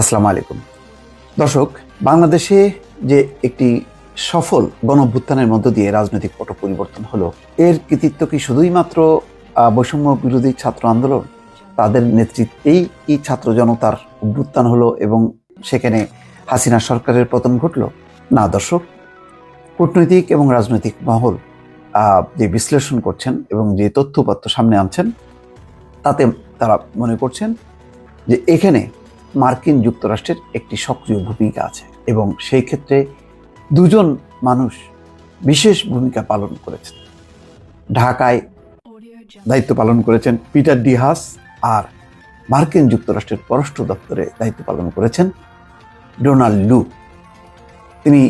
আসসালামু আলাইকুম। দর্শক, বাংলাদেশে যে একটি সফল গণভ্যুত্থানের মধ্য দিয়ে রাজনৈতিক পট পরিবর্তন হলো, এর কৃতিত্ব কি শুধুই মাত্র বৈষম্য বিরোধী ছাত্র আন্দোলন? তাদের নেতৃত্বেই কি ছাত্র জনতার অভ্যুত্থান হলো এবং সেখানে হাসিনা সরকারের পতন ঘটল? না দর্শক, কূটনৈতিক এবং রাজনৈতিক মহল যে বিশ্লেষণ করছেন এবং যে তথ্যপত্র সামনে আনছেন, তাতে তারা মনে করছেন যে এখানে মার্কিন যুক্তরাষ্ট্রের একটি সক্রিয় ভূমিকা আছে এবং সেই ক্ষেত্রে দুজন মানুষ বিশেষ ভূমিকা পালন করেছেন। ঢাকায় দায়িত্ব পালন করেছেন পিটার ডিহাস আর মার্কিন যুক্তরাষ্ট্রের পররাষ্ট্র দপ্তরে দায়িত্ব পালন করেছেন ডোনাল্ড লু। তিনি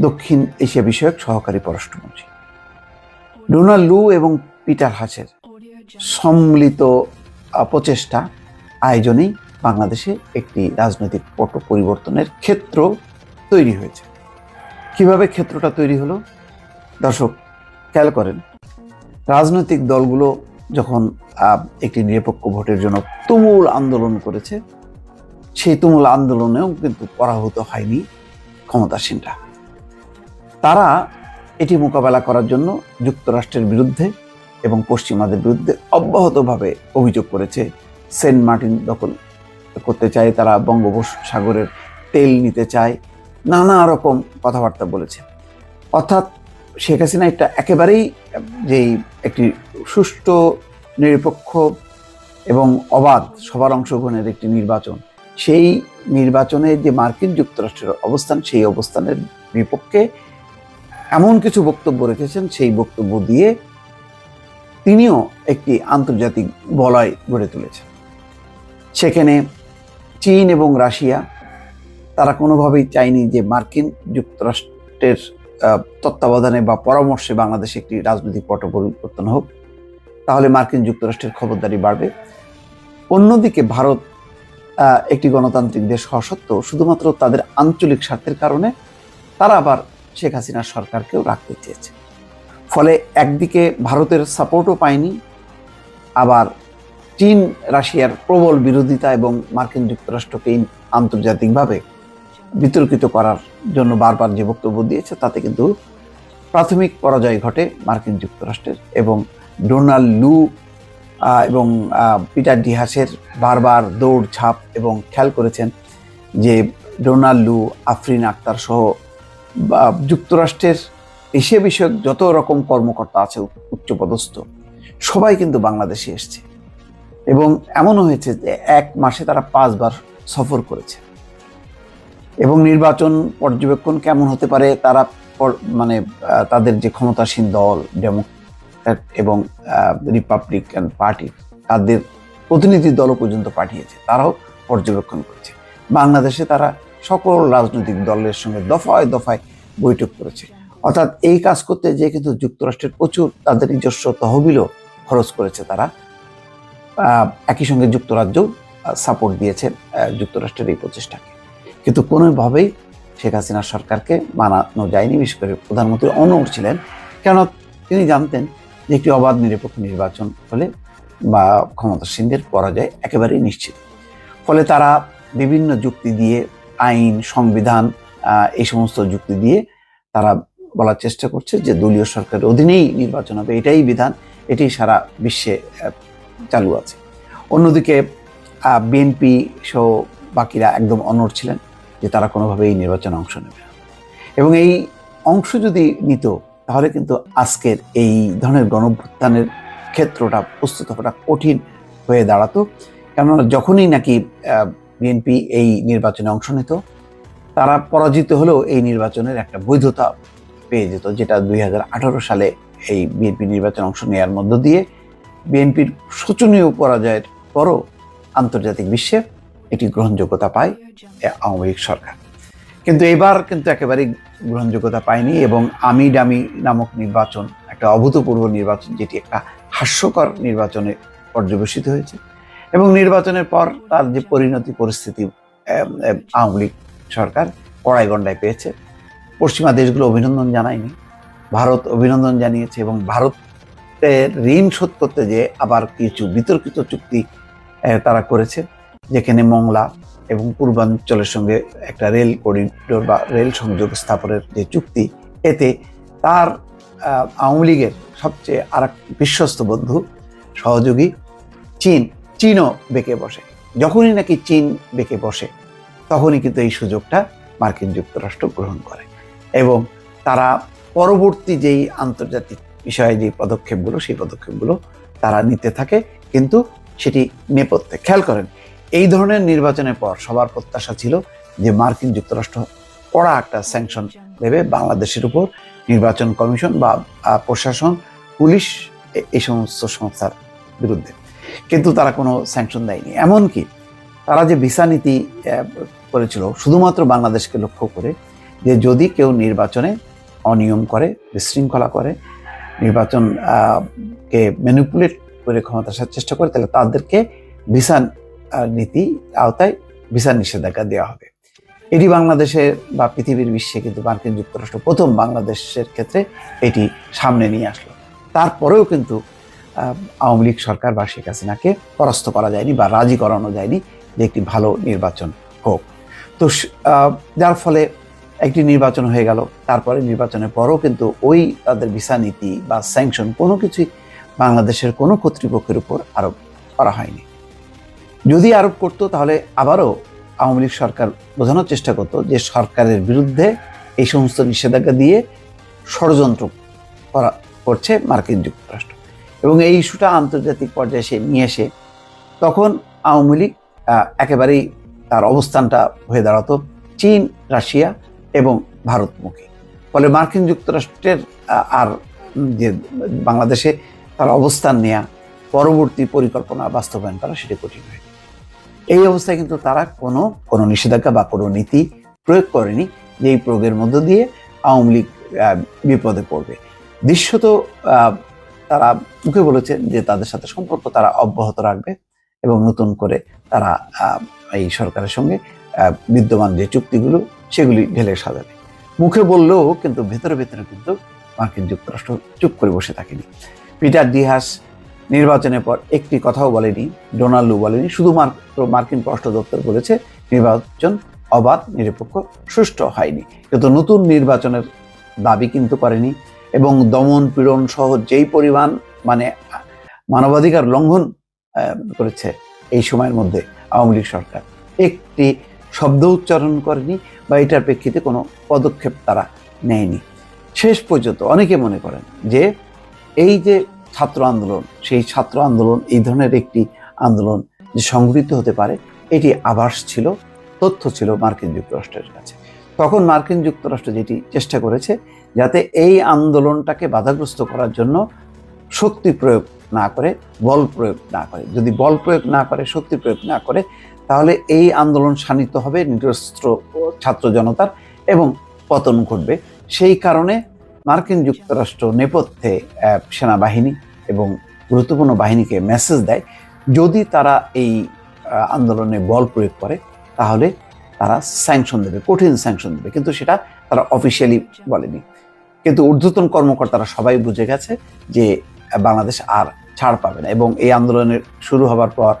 দক্ষিণ এশিয়া বিষয়ক সহকারী পররাষ্ট্রমন্ত্রী। ডোনাল্ড লু এবং পিটার হাসের সম্মিলিত প্রচেষ্টা, আয়োজনেই বাংলাদেশে একটি রাজনৈতিক পট পরিবর্তনের ক্ষেত্র তৈরি হয়েছে। কীভাবে ক্ষেত্রটা তৈরি হলো? দর্শক, খেয়াল করেন, রাজনৈতিক দলগুলো যখন একটি নিরপেক্ষ ভোটের জন্য তুমুল আন্দোলন করেছে, সেই তুমুল আন্দোলনেও কিন্তু পরাভূত হয়নি ক্ষমতাসীনরা। তারা এটি মোকাবেলা করার জন্য যুক্তরাষ্ট্রের বিরুদ্ধে এবং পশ্চিমাদের বিরুদ্ধে অব্যাহতভাবে অভিযোগ করেছে সেন্ট মার্টিন দখল করতে চায়, তারা বঙ্গোপসাগরের তেল নিতে চায়, নানা রকম কথাবার্তা বলেছে। অর্থাৎ শেখ হাসিনা একটা একেবারেই যেই একটি সুষ্ঠু, নিরপেক্ষ এবং অবাধ সবার অংশগ্রহণের একটি নির্বাচন, সেই নির্বাচনে যে মার্কিন যুক্তরাষ্ট্রের অবস্থান, সেই অবস্থানের বিপক্ষে এমন কিছু বক্তব্য রেখেছেন, সেই বক্তব্য দিয়ে তিনিও একটি আন্তর্জাতিক বলয় গড়ে তুলেছেন। সেখানে চীন এবং রাশিয়া, তারা কোনোভাবেই চায়নি যে মার্কিন যুক্তরাষ্ট্রের তত্ত্বাবধানে বা পরামর্শে বাংলাদেশে একটি রাজনৈতিক পট পরিবর্তন হোক, তাহলে মার্কিন যুক্তরাষ্ট্রের খবরদারি বাড়বে। অন্যদিকে ভারত একটি গণতান্ত্রিক দেশ হওয়া সত্ত্বেও শুধুমাত্র তাদের আঞ্চলিক স্বার্থের কারণে তারা আবার শেখ হাসিনার সরকারকেও রাখতে চেয়েছে। ফলে একদিকে ভারতের সাপোর্টও পায়নি, আবার চীন, রাশিয়ার প্রবল বিরোধিতা এবং মার্কিন যুক্তরাষ্ট্রকে আন্তর্জাতিকভাবে বিতর্কিত করার জন্য বারবার যে বক্তব্য দিয়েছে, তাতে কিন্তু প্রাথমিক পরাজয় ঘটে মার্কিন যুক্তরাষ্ট্রের এবং ডোনাল্ড লু এবং পিটার ডিহাসের বারবার দৌড় ঝাঁপ এবং খেয়াল করেছেন যে ডোনাল্ড লু, আফরিন আক্তার সহ যুক্তরাষ্ট্রের এশিয়া বিষয়ক যত রকম কর্মকর্তা আছে, উচ্চপদস্থ, সবাই কিন্তু বাংলাদেশে এসছে। এবং এমনও হয়েছে যে এক মাসে তারা পাঁচবার সফর করেছে। এবং নির্বাচন পর্যবেক্ষণ কেমন হতে পারে তারা মানে তাদের যে ক্ষমতাসীন দল ডেমোক্র্যাট এবং রিপাবলিকান পার্টি তাদের প্রতিনিধি দলও পর্যন্ত পাঠিয়েছে। তারাও পর্যবেক্ষণ করেছে। বাংলাদেশে তারা সকল রাজনৈতিক দলের সঙ্গে দফায় দফায় বৈঠক করেছে। অর্থাৎ এই কাজ করতে যে কিন্তু যুক্তরাষ্ট্রের প্রচুর তাদের নিজস্ব তহবিলও খরচ করেছে তারা। একই সঙ্গে যুক্তরাজ্যও সাপোর্ট দিয়েছে যুক্তরাষ্ট্রের এই প্রচেষ্টাকে। কিন্তু কোনোভাবেই শেখ হাসিনার সরকারকে মানানো যায়নি। বিশেষ করে প্রধানমন্ত্রী অনড় ছিলেন। কেন তিনি জানতেন যে একটি অবাধ নিরপেক্ষ নির্বাচন হলে বা ক্ষমতাসীনদের পরাজয় একেবারেই নিশ্চিত। ফলে তারা বিভিন্ন যুক্তি দিয়ে, আইন, সংবিধান এই সমস্ত যুক্তি দিয়ে তারা বলার চেষ্টা করছে যে দলীয় সরকারের অধীনেই নির্বাচন হবে। এটাই বিধান এটি সারা বিশ্বে চালু আছে। অন্যদিকে বিএনপি সহ বাকিরা একদম অনড় ছিলেন যে তারা কোনোভাবে এই নির্বাচনে অংশ নেবে এবং এই অংশ যদি নিত, তাহলে কিন্তু আজকের এই ধরনের গণভ্যুত্থানের ক্ষেত্রটা, প্রস্তুত হওয়াটা কঠিন হয়ে দাঁড়াতো। কেননা যখনই নাকি বিএনপি এই নির্বাচনে অংশ নিত, তারা পরাজিত হলেও এই নির্বাচনের একটা বৈধতা পেয়ে যেত, যেটা দুই হাজার আঠেরো সালে এই বিএনপি নির্বাচনে অংশ নেওয়ার মধ্য দিয়ে বিএনপির শোচনীয় পরাজয়ের পরও আন্তর্জাতিক বিশ্বে একটি গ্রহণযোগ্যতা পায় আওয়ামী লীগ সরকার। কিন্তু এবার কিন্তু একেবারেই গ্রহণযোগ্যতা পায়নি এবং আমি ডামি নামক নির্বাচন, একটা অভূতপূর্ব নির্বাচন, যেটি একটা হাস্যকর নির্বাচনে পর্যবেসিত হয়েছে এবং নির্বাচনের পর তার যে পরিণতি পরিস্থিতি আওয়ামী লীগ সরকার কড়াই গন্ডায় পেয়েছে। পশ্চিমা দেশগুলো অভিনন্দন জানায়নি। ভারত অভিনন্দন জানিয়েছে এবং ভারতের ঋণ শোধ করতে যে আবার কিছু বিতর্কিত চুক্তি তারা করেছে। যেখানে মংলা এবং পূর্বাঞ্চলের সঙ্গে একটা রেল করিডোর বা রেল সংযোগ স্থাপনের যে চুক্তি, এতে তার আওয়ামী লীগের সবচেয়ে আর বিশ্বস্ত বন্ধু, সহযোগী চীন, চীনও বেঁকে বসে। যখনই নাকি চীন বেঁকে বসে, তখনই কিন্তু এই সুযোগটা মার্কিন যুক্তরাষ্ট্র গ্রহণ করে। এবং তারা পরবর্তী যেই আন্তর্জাতিক বিষয়ে যে পদক্ষেপগুলো, সেই পদক্ষেপগুলো তারা নিতে থাকে, কিন্তু সেটি নেপথ্যে। খেয়াল করেন, এই ধরনের নির্বাচনের পর সবার প্রত্যাশা ছিল যে মার্কিন যুক্তরাষ্ট্র কড়া একটা স্যাংশন দেবে বাংলাদেশের উপর, নির্বাচন কমিশন বা প্রশাসন, পুলিশ এই সমস্ত সংস্থার বিরুদ্ধে। কিন্তু তারা কোনো স্যাংশন দেয়নি। এমনকি তারা যে ভিসা নীতি করেছিল, শুধুমাত্র বাংলাদেশকে লক্ষ্য করে যে যদি কেউ নির্বাচনে অনিয়ম করে, বিশৃঙ্খলা করে নির্বাচন কে ম্যানিপুলেট করে ক্ষমতা আসার চেষ্টা করে, তাহলে তাদেরকে ভিসা নীতি আওতায় ভিসা নিষেধাজ্ঞা দেওয়া হবে। এটি বাংলাদেশের বা পৃথিবীর বিশ্বে কিন্তু মার্কিন যুক্তরাষ্ট্র প্রথম বাংলাদেশের ক্ষেত্রে এটি সামনে নিয়ে আসলো। তারপরেও কিন্তু আওয়ামী লীগ সরকার বা শেখ হাসিনাকে পরাস্ত করা যায়নি বা রাজি করানো যায়নি যে একটি ভালো নির্বাচন হোক। তো যার ফলে একটি নির্বাচন হয়ে গেল। তারপরে নির্বাচনের পরও কিন্তু ওই তাদের ভিসা নীতি বা স্যাংশন কোনো কিছুই বাংলাদেশের কোনো কর্তৃপক্ষের উপর আরোপ করা হয়নি। যদি আরোপ করতো তাহলে আবারও আওয়ামী লীগ সরকার বোঝানোর চেষ্টা করতো যে সরকারের বিরুদ্ধে এই সমস্ত নিষেধাজ্ঞা দিয়ে ষড়যন্ত্র করা করছে মার্কিন যুক্তরাষ্ট্র। এবং এই ইস্যুটা আন্তর্জাতিক পর্যায়ে সে নিয়ে এসে তখন আওয়ামী লীগ একেবারেই তার অবস্থানটা হয়ে দাঁড়াতো। চীন, রাশিয়া এবং ভারতমুখী ফলে মার্কিন যুক্তরাষ্ট্রের আর যে বাংলাদেশে তার অবস্থান নেয়া পরবর্তী পরিকল্পনা বাস্তবায়ন করা সেটা কঠিন হয়ে। এই অবস্থায় কিন্তু তারা কোনো কোনো নিষেধাজ্ঞা বা কোনো নীতি প্রয়োগ করেনি যে এই প্রয়োগের মধ্য দিয়ে আওয়ামী লীগ বিপদে পড়বে দৃশ্যত তারা মুখে বলেছেন যে তাদের সাথে সম্পর্ক তারা অব্যাহত রাখবে এবং নতুন করে তারা এই সরকারের সঙ্গে বিদ্যমান যে চুক্তিগুলো সেগুলি ঢেলে সাজাবে। মুখে বললেও কিন্তু ভেতরে ভেতরে কিন্তু মার্কিন যুক্তরাষ্ট্র চুপ করে বসে থাকেনি। পিটার ডিহাস নির্বাচনের পর একটি কথাও বলেনি, ডোনাল্ডু বলেনি, শুধুমাত্র মার্কিন পররাষ্ট্র দপ্তর বলেছে নির্বাচন অবাধ, নিরপেক্ষ, সুষ্ঠু হয়নি। কিন্তু নতুন নির্বাচনের দাবি কিন্তু করেনি এবং দমন পীড়ন সহ যেই পরিমাণ মানে মানবাধিকার লঙ্ঘন করেছে এই সময়ের মধ্যে আওয়ামী লীগ সরকার, একটি শব্দ উচ্চারণ করেনি বা এটার প্রেক্ষিতে কোনো পদক্ষেপ তারা নেয়নি। শেষ পর্যন্ত অনেকে মনে করেন যে এই যে ছাত্র আন্দোলন, সেই ছাত্র আন্দোলন এই ধরনের একটি আন্দোলন যে সংগঠিত হতে পারে, এটি আভাস ছিল, তথ্য ছিল মার্কিন যুক্তরাষ্ট্রের কাছে। তখন মার্কিন যুক্তরাষ্ট্র যেটি চেষ্টা করেছে যাতে এই আন্দোলনটাকে বাধাগ্রস্ত করার জন্য শক্তি প্রয়োগ না করে, বল প্রয়োগ না করে। যদি বল প্রয়োগ না করে, শক্তি প্রয়োগ না করে তাহলে এই আন্দোলন শানিত হবে নিরস্ত্র ছাত্র জনতার এবং পতন ঘটবে। সেই কারণে মার্কিন যুক্তরাষ্ট্র নেপথ্যে সেনাবাহিনী এবং গুরুত্বপূর্ণ বাহিনীকে মেসেজ দেয়, যদি তারা এই আন্দোলনে বল প্রয়োগ করে, তাহলে তারা স্যাংশন দেবে, কঠিন স্যাংশন দেবে। কিন্তু সেটা তারা অফিসিয়ালি বলেনি। কিন্তু ঊর্ধ্বতন কর্মকর্তারা সবাই বুঝে গেছে যে বাংলাদেশ আর ছাড় পাবে না এবং এই আন্দোলনের শুরু হবার পর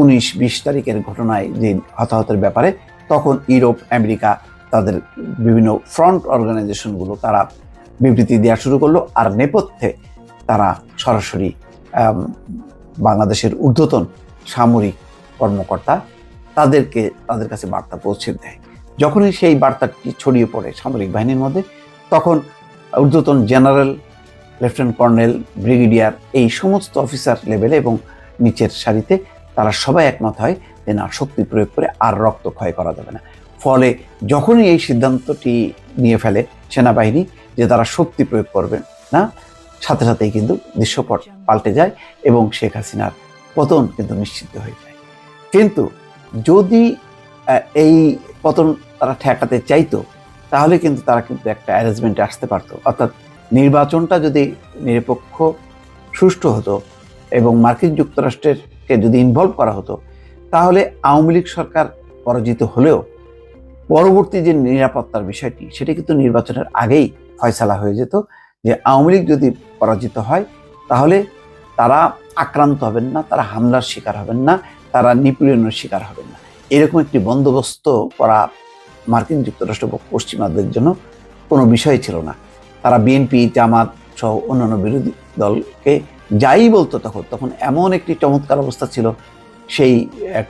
উনিশ বিশ তারিখের ঘটনায় যে হতাহতের ব্যাপারে, তখন ইউরোপ, আমেরিকা তাদের বিভিন্ন ফ্রন্ট অর্গানাইজেশনগুলো তারা বিবৃতি দেওয়া শুরু করল। আর নেপথ্যে তারা সরাসরি বাংলাদেশের ঊর্ধ্বতন সামরিক কর্মকর্তা তাদেরকে, তাদের কাছে বার্তা পৌঁছে দেয়। যখনই সেই বার্তাটি ছড়িয়ে পড়ে সামরিক বাহিনীর মধ্যে, তখন ঊর্ধ্বতন জেনারেল, লেফটেন্যান্ট কর্নেল, ব্রিগেডিয়ার এই সমস্ত অফিসার লেভেলে এবং নিচের সারিতে তারা সবাই একমত হয় যে না, শক্তি প্রয়োগ করে আর রক্ত ক্ষয় করা যাবে না। ফলে যখনই এই সিদ্ধান্তটি নিয়ে ফেলে সেনাবাহিনী যে তারা শক্তি প্রয়োগ করবে না, সাথে সাথেই কিন্তু দৃশ্যপট পাল্টে যায় এবং শেখ হাসিনার পতন কিন্তু নিশ্চিত হয়ে যায়। কিন্তু যদি এই পতন তারা ঠেকাতে চাইতো, তাহলে কিন্তু তারা কিন্তু একটা অ্যারেঞ্জমেন্টে আসতে পারতো। অর্থাৎ নির্বাচনটা যদি নিরপেক্ষ, সুষ্ঠু হতো এবং মার্কিন যুক্তরাষ্ট্রেরকে যদি ইনভলভ করা হতো, তাহলে আওয়ামী লীগ সরকার পরাজিত হলেও পরবর্তী যে নিরাপত্তার বিষয়টি, সেটি কিন্তু নির্বাচনের আগেই ফয়সালা হয়ে যেত যে আওয়ামী লীগ যদি পরাজিত হয়, তাহলে তারা আক্রান্ত হবেন না, তারা হামলার শিকার হবেন না, তারা নিপীড়নের শিকার হবেন না। এরকম একটি বন্দোবস্ত করা মার্কিন যুক্তরাষ্ট্র পশ্চিমাদের জন্য কোনো বিষয় ছিল না। তারা বিএনপি, জামাত সহ অন্যান্য বিরোধী দলকে যাই বলতো তখন তখন এমন একটি চমৎকার অবস্থা ছিল। সেই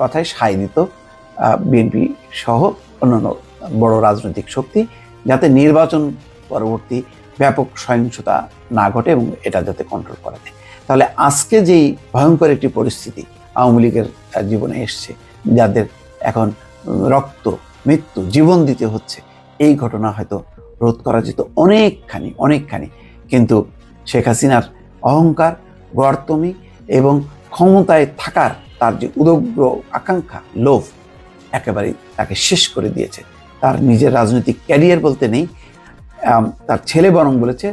কথায় সায় দিত বিএনপি সহ অন্যান্য বড় রাজনৈতিক শক্তি যাতে নির্বাচন পরবর্তী ব্যাপক সহিংসতা না ঘটে এবং এটা যাতে কন্ট্রোল করা যায়। তাহলে আজকে যেই ভয়ঙ্কর একটি পরিস্থিতি আওয়ামী লীগের জীবনে এসছে, যাদের এখন রক্ত, মৃত্যু, জীবন দিতে হচ্ছে, এই ঘটনা হয়তো রোধ করা যেত অনেকখানি অনেকখানি। কিন্তু শেখ হাসিনার অহংকার গর্তমি এবং ক্ষমতায় থাকার তার যে উদগ্র আকাঙ্ক্ষা, লোভ একেবারেই তাকে শেষ করে দিয়েছে। তার নিজের রাজনৈতিক ক্যারিয়ার বলতে নেই তার ছেলে বরং বলেছে,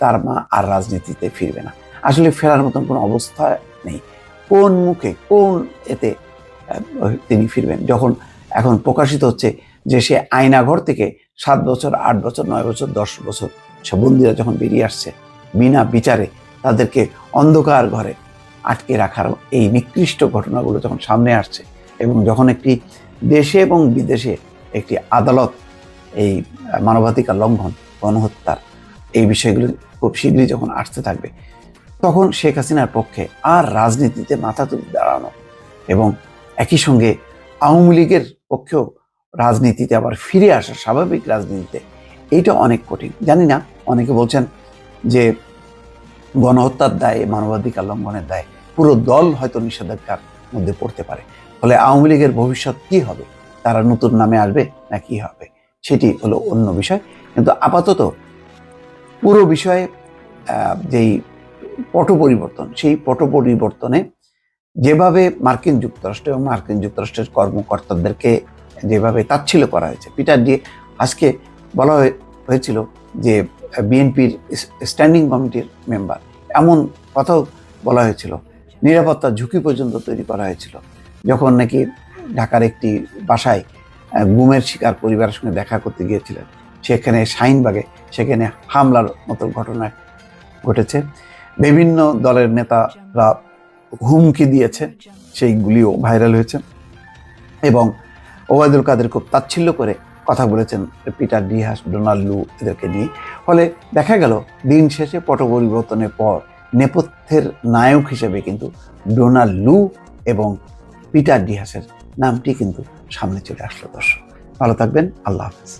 তার মা আর রাজনীতিতে ফিরবে না। আসলে ফেরার মতন কোনো অবস্থা নেই। কোন মুখে, কোন এতে তিনি ফিরবেন? যখন এখন প্রকাশিত হচ্ছে যে সে আয়নাঘর থেকে সাত বছর, আট বছর, নয় বছর, দশ বছর সে বন্দিরা যখন বেরিয়ে আসছে, বিনা বিচারে তাদেরকে অন্ধকার ঘরে আটকে রাখার এই নিকৃষ্ট ঘটনাগুলো যখন সামনে আসছে এবং যখন একটি দেশে এবং বিদেশে একটি আদালত এই মানবাধিকার লঙ্ঘন, গণহত্যার এই বিষয়গুলো খুব শীঘ্রই যখন আসতে থাকবে, তখন শেখ হাসিনার পক্ষে আর রাজনীতিতে মাথা তুলে দাঁড়ানো এবং একই সঙ্গে আওয়ামী লীগের পক্ষেও রাজনীতিতে আবার ফিরে আসা, স্বাভাবিক রাজনীতিতে, এইটা অনেক কঠিন। জানি না, অনেকে বলছেন যে গণহত্যার দায়ে, মানবাধিকার লঙ্ঘনের দায়ে পুরো দল হয়তো নিষেধাজ্ঞার মধ্যে পড়তে পারে। ফলে আওয়ামী লীগের ভবিষ্যৎ কি হবে? তারা নতুন নামে আসবে না কি হবে? সেটি হলো অন্য বিষয়। কিন্তু আপাতত পুরো বিষয়ে যেই পট পরিবর্তন, সেই পট পরিবর্তনে যেভাবে মার্কিন যুক্তরাষ্ট্র এবং মার্কিন যুক্তরাষ্ট্রের কর্মকর্তাদেরকে যেভাবে তাচ্ছিল্য করা হয়েছে, পিটার দিয়ে আজকে বলা হয়ে- হয়েছিল যে বিএনপির স্ট্যান্ডিং কমিটির মেম্বার এমন কথাও বলা হয়েছিল। নিরাপত্তা ঝুঁকি পর্যন্ত তৈরি করা হয়েছিল। যখন নাকি ঢাকার একটি বাসায় গুমের শিকার পরিবারের সঙ্গে দেখা করতে গিয়েছিলেন, সেখানে শাহিনবাগে সেখানে হামলার মতো ঘটনা ঘটেছে। বিভিন্ন দলের নেতারা হুমকি দিয়েছে, সেইগুলিও ভাইরাল হয়েছে। এবং ওবায়দুল কাদের খুব তাচ্ছিল্য করে কথা বলেছেন পিটার ডিহাস ডোনাল্ড লু এদেরকে নিয়ে। ফলে দেখা গেল, দিন শেষে পট পরিবর্তনের পর নেপথ্যের নায়ক হিসেবে কিন্তু ডোনাল্ড লু এবং পিটার ডিহাসের নামটি কিন্তু সামনে চলে আসলো দর্শক। ভালো থাকবেন, আল্লাহ হাফেজ।